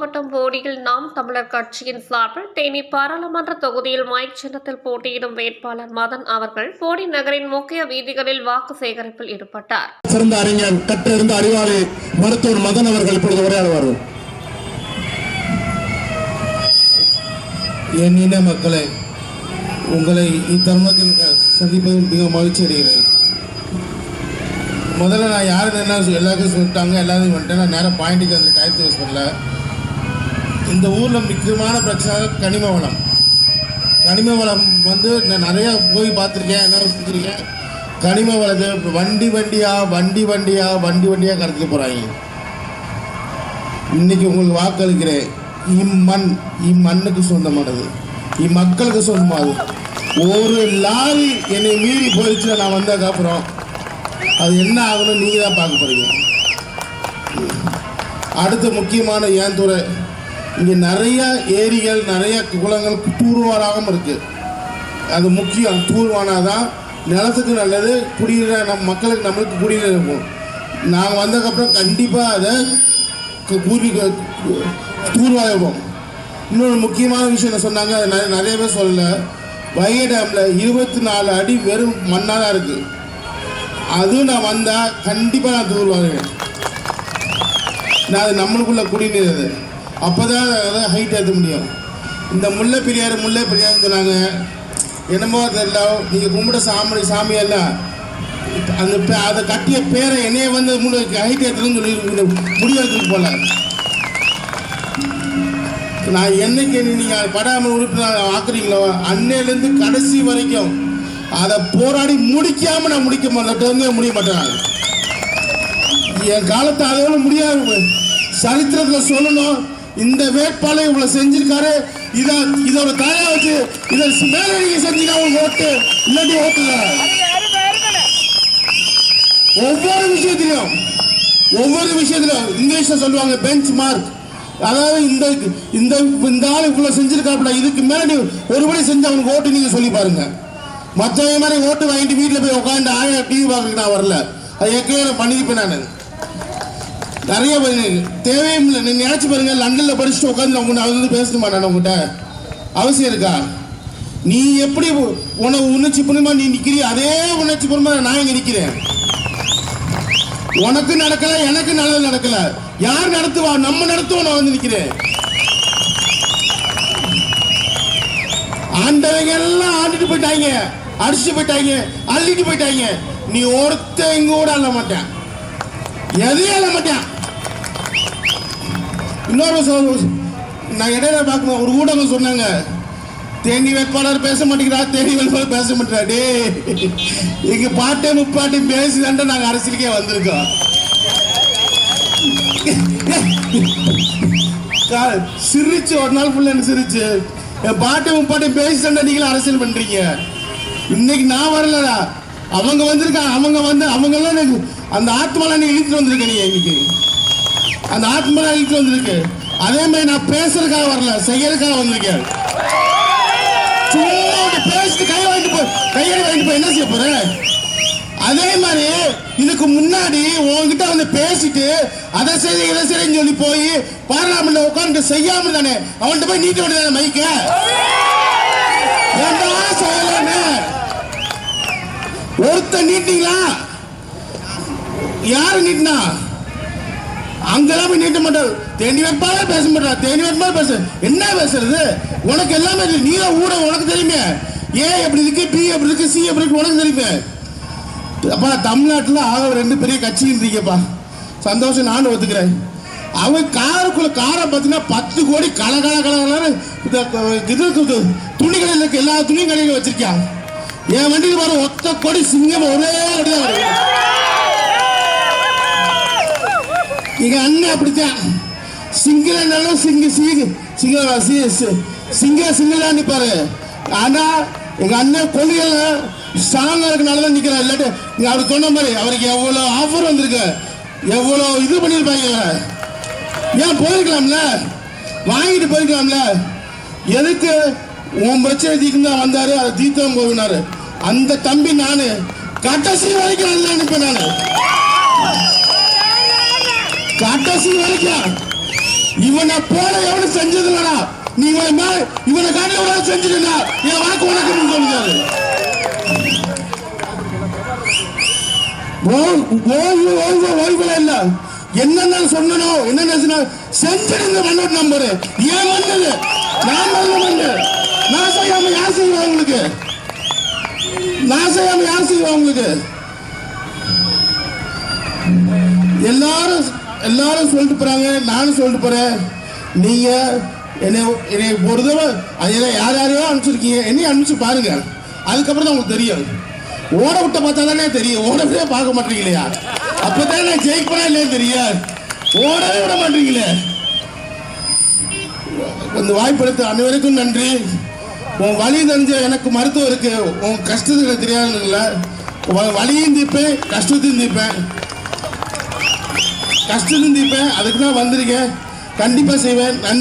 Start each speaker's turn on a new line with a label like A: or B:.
A: மாவட்டம் போடியில் நாம் தமிழர் கட்சியின் சார்பில் தேனி பாராளுமன்ற தொகுதியில் மைக் சின்னத்தில் போட்டியிடும் வேட்பாளர் மதன் அவர்கள் போடி நகரின் முக்கிய வீதிகளில் வாக்கு சேகரிப்பில் ஈடுபட்டார்.
B: சிறந்த அறிஞர் கற்றிருந்த அறிவாளி மருத்துவர் மதன் அவர்கள் இப்பொழுது உரையாடுவார்கள்.
C: என் இன மக்களே உங்களை இத்தருணத்தில் சந்திப்பதில் மிக மகிழ்ச்சி அடைகிறேன். முதல்ல நான் யார் என்ன எல்லாருக்கும் சொல்லிட்டாங்க எல்லாத்தையும் வந்துட்டேன் நான் நேராக பாயிண்ட்டுக்கு அந்த டயத்தை யூஸ் பண்ணல. இந்த ஊரில் முக்கியமான பிரச்சனை கனிம வளம் கனிம வளம் வந்து நான் நிறையா போய் பார்த்துருக்கேன் என்ன செஞ்சுருக்கேன். கனிம வளத்தை வண்டி வண்டியாக வண்டி வண்டியாக வண்டி வண்டியாக கடத்திட்டு போகிறாங்க இன்னைக்கு உங்களுக்கு வாக்களிக்கிறேன். இம்மண் இம்மண்ணுக்கு சொந்தமானது. இம்மக்களுக்கு சொந்தமானது. ஒரு லாரி என்னை மீறி போயிடுச்சு நான் வந்ததுக்கப்புறம் அது என்ன ஆகணும் நீங்கள் தான் பார்க்க போகிறீங்க அடுத்த முக்கியமான ஏன் துறை? இங்கே நிறைய ஏரிகள் நிறைய குளங்கள் தூர்வாராகவும் இருக்கு. அது முக்கியம். தூர்வானாதான் நிலத்துக்கு நல்லது குடிநீர நம் மக்களுக்கு நம்மளுக்கு குடிநீர் இருக்கும். நாங்கள் வந்ததுக்கப்புறம் கண்டிப்பாக அதை கு- கூறி கு- இன்னொரு முக்கியமான விஷயம் என்ன சொன்னாங்க அது நிறைய நிறைய பேர் சொல்லல. வைகை டேமில் இருபத்தி நாலு அடி வெறும் மண்ணாக தான் இருக்குது அதுவும் நான் வந்தால் கண்டிப்பாக நான் தூர்வாருவேன். நான் அது நம்மளுக்குள்ள குடிநீர் அது அப்போ தான் அதை ஹைட் ஏற்ற முடியும். இந்த முல்லை பெரியார் முல்லை பெரியார் சொன்னாங்க. என்னமோ தெரியல. நீங்கள் கும்பிட சாமி சாமியெல்லாம் அந்த பே- அதை கட்டிய பேரை என்னைய வந்து முழு ஹைட் ஏற்றணும்னு சொல்லி இந்த முடிவெடுத்துட்டு போல நான் என்னைக்கு நீங்கள் படாமல் உறுப்பினர் ஆக்குறீங்களோ அன்னையிலேருந்து கடைசி வரைக்கும் அதை போராடி முடிக்காம நான் முடிக்க மாட்டேன் முடிய மாட்டேன் என் காலத்தை அதோட முடியாது. சரித்திரத்தில் சொல்லணும். இந்த வேட்பாளர் இவ்வளோ செஞ்சிருக்காரு. இதை இதோட தயா வச்சு இதை மேல நீங்க செஞ்சீங்கன்னா உங்களுக்கு ஓட்டு. இல்லாட்டி ஓட்டுல ஒவ்வொரு விஷயத்திலும் ஒவ்வொரு விஷயத்திலும் இங்கிலீஷ்ல சொல்லுவாங்க பெஞ்ச் மார்க் அதாவது இந்த இந்த இந்த ஆள் இவ்வளவு செஞ்சிருக்காப்புல இதுக்கு மேல நீ ஒருபடி செஞ்சு அவனுக்கு ஓட்டு நீங்க சொல்லி பாருங்க. மற்றவங்க மாதிரி ஓட்டு வாங்கிட்டு வீட்டில் போய் உட்காந்து ஆயா டிவி பார்க்கறதுக்கு நான் வரல. அது ஏற்கனவே நான் நான். நிறைய தேவையும் இல்லை. நீ நினைச்சு பாருங்க லண்டன்ல படிச்சுட்டு உட்காந்து உங்க நான் வந்து பேசணுமா நான் உங்ககிட்ட அவசியம் இருக்கா? நீ எப்படி உன உணர்ச்சி பூர்வமா நீ நிக்கிறிய அதே உணர்ச்சி பூர்வமா நான் இங்க நிக்கிறேன். உனக்கு நடக்கல எனக்கு நல்லது நடக்கல. யார் நடத்துவா? நம்ம நடத்துவோம் நான் வந்து நிக்கிறேன். ஆண்டவங்க எல்லாம் ஆண்டுட்டு போயிட்டாங்க. அடிச்சு போயிட்டாங்க. அள்ளிட்டு போயிட்டாங்க. நீ ஒருத்தங்க கூட அள்ள மாட்டேன். எதையும் அள்ள மாட்டேன். இன்னொரு சொல் நான் இடையில பார்க்கணும் ஒரு ஊடகம் சொன்னாங்க. தேனி வேட்பாளர் பேச மாட்டேங்கிறா தேனி வேட்பாளர் பேச மாட்டேங்கிறா. டே இங்க பாட்டே முப்பாட்டி பேசிதான்டா நாங்க அரசியலுக்கே வந்திருக்கோம். சிரிச்சு ஒரு நாள் ஃபுல்லா என்ன சிரிச்சு. என் பாட்டை முப்பாட்டி பேசிதான்டா நீங்களும் அரசியல் பண்றீங்க. இன்னைக்கு நான் வரலடா. அவங்க வந்திருக்காங்க அவங்க வந்து அவங்க எல்லாம் எனக்கு அந்த ஆத்மாலாம் நீ இழுத்துட்டு வந்திருக்க நீங்க இன்னைக்கு. அந்த ஆத்மா இழுத்து வந்திருக்கு. அதே மாதிரி நான் பேசுறதுக்காக வரல செய்யறதுக்காக வந்திருக்கேன். பேசிட்டு கையை வாங்கிட்டு போய் கையில் வாங்கிட்டு போய் என்ன செய்ய போற? அதே மாதிரி இதுக்கு முன்னாடி உன்கிட்ட வந்து பேசிட்டு அதை செய்ய இதை செய்யன்னு சொல்லி போய் பார்லாமெண்ட்ல உட்காந்து செய்யாம தானே அவன்கிட்ட போய் நீட்ட வேண்டியதானே மைக்க? ஏன்டா செய்யலன்னு ஒருத்தன் நீட்டிங்களா? யாரு நீட்டினா? அங்கெல்லாம் போய் நீட்ட மாட்டார். தேனி வைப்பாலே பேச மாட்டா தேனி வைப்பாலே பேச. என்ன பேசுறது? உனக்கு எல்லாமே தெரியும். நீ தான் ஊட உனக்கு தெரியுமே. ஏ எப்படி இருக்கு பி எப்படி இருக்கு சி எப்படி இருக்கு உனக்கு தெரியுமே. அப்பா தமிழ்நாட்டில் ஆக ரெண்டு பெரிய கட்சி இருக்கீங்கப்பா. சந்தோஷம் நானும் ஒத்துக்கிறேன். அவன் காருக்குள்ள காரை பார்த்தீங்கன்னா பத்து கோடி கல கல கலகலன்னு இந்த இது இருக்குது. துணி கடையில் இருக்க எல்லா துணி கடையிலும் வச்சிருக்கான் என் வண்டியில் வர ஒத்த கோடி சிங்கம் ஒரே கோடி தான் வரும் எங்க அண்ணன் அப்படித்தான். சிங்கிளாலும் சிங்க சிங்க. சிங்க சி- சி- சிங்க சிங்கிளா நிற்பாரு ஆனா எங்க அண்ணன் கொள்கையில ஸ்ட்ராங்கா இருக்கனால தான் நிக்கிறார். இல்லாட்டி நீங்க அவர் சொன்ன மாதிரி அவருக்கு எவ்வளவு ஆஃபர் வந்திருக்கு. எவ்வளவு இது பண்ணிருப்பாங்க. ஏன் போயிருக்கலாம்ல? வாங்கிட்டு போயிருக்கலாம்ல? எதுக்கு உன் பிரச்சனை தீர்க்கு தான் வந்தாரு. அதை தீர்த்தம் போவினாரு அந்த தம்பி நானு கடைசி வரைக்கும் நல்லா நினைப்பேன் நானு. கடைசி வரைக்கும். இவனை போல எவனும் செஞ்சதில்லடா. நீ இவனை மே- இவனை காட்டில ஒரு செஞ்சுட்டா என் வாக்கு உனக்கு சொல்லுறாரு ஓய்வு ஓய்வு ஓய்வுல இல்ல. என்னென்ன சொன்னனோ என்னென்ன சொன்ன செஞ்சிருந்த மண்ணோட நம்பரு. ஏன் வந்தது நான் வரல மண்ணு நான் செய்யாம யார் செய்வா உங்களுக்கு? நான் செய்யாம யார் செய்வா உங்களுக்கு? எல்லாரும் எல்லாரும் சொல்லிட்டு போறாங்க நானும் சொல்லிட்டு போறேன். நீங்க என்னை என்னை ஒரு தடவை அதில் யார் யாரையோ அனுப்பிச்சிருக்கீங்க என்னையும் அனுப்பிச்சு பாருங்க. அதுக்கப்புறம் தான் உங்களுக்கு தெரியும். ஓட விட்ட பார்த்தா தானே தெரியும். ஓடவே பார்க்க மாட்டீங்களா அப்பதான் நான் ஜெயிப்பனா இல்லையா தெரியும். ஓடவே விட மாட்டீங்களே. இந்த வாய்ப்பெடுத்த அனைவருக்கும் நன்றி. உன் வழி தெரிஞ்ச எனக்கு மருத்துவம் இருக்கு. உன் கஷ்டத்துக்கு தெரியாதுன்னு இல்லை. வழியும் தீர்ப்பேன் கஷ்டத்தையும் தீர்ப்பேன். கஷ்டம் தீப்பேன் அதுக்கு தான் வந்திருக்கேன். கண்டிப்பாக செய்வேன். நன்றி.